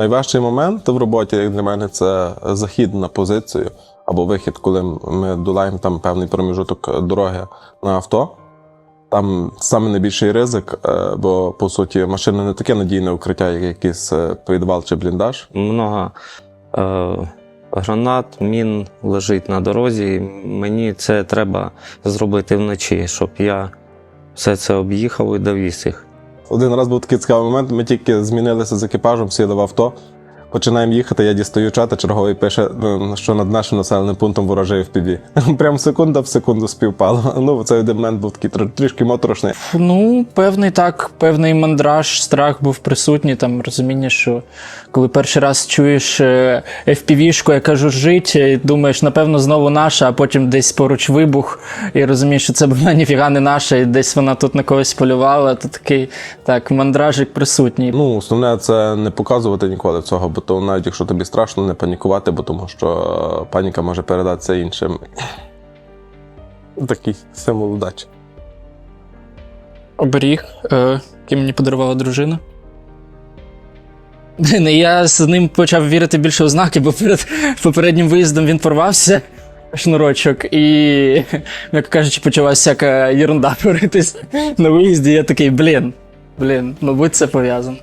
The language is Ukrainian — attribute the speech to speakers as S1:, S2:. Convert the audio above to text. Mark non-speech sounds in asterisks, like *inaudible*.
S1: Найважчий момент в роботі, як для мене, це захід на позицію або вихід, коли ми долаємо там певний проміжуток дороги на авто. Там саме найбільший ризик, е, бо по суті машина не таке надійне укриття, як якийсь е, підвал чи бліндаж.
S2: Много е, гранат, мін лежить на дорозі. Мені це треба зробити вночі, щоб я все це об'їхав і довіз їх.
S1: Один раз був такий цікавий момент. Ми тільки змінилися з екіпажем, сіли в авто. Починаємо їхати, я дістаю чата, черговий пише, е, що над нашим населеним пунктом ворожий FPV. *laughs* Прям секунда в секунду співпало. *laughs* Ну, цей момент був такий тр- трішки моторошний.
S3: Ну, певний так, певний мандраж, страх був присутній, там розуміння, що коли перший раз чуєш е, FPV-шку, яка жужжить, і думаєш, напевно, знову наша, а потім десь поруч вибух, і розумієш, що це була *laughs* ніфіга не наша, і десь вона тут на когось полювала, то такий так, мандражик присутній.
S1: Ну, основне це не показувати ніколи цього, бо то навіть якщо тобі страшно, не панікувати, бо тому що е, паніка може передатися іншим. Такий символ удачі.
S3: Оберіг, е, який мені подарувала дружина. Я з ним почав вірити більше у знаки, бо перед попереднім виїздом він порвався шнурочок, і, як кажучи, почалася всяка єрунда *laughs* творитись на виїзді. Я такий, блін, блін, мабуть, це пов'язано.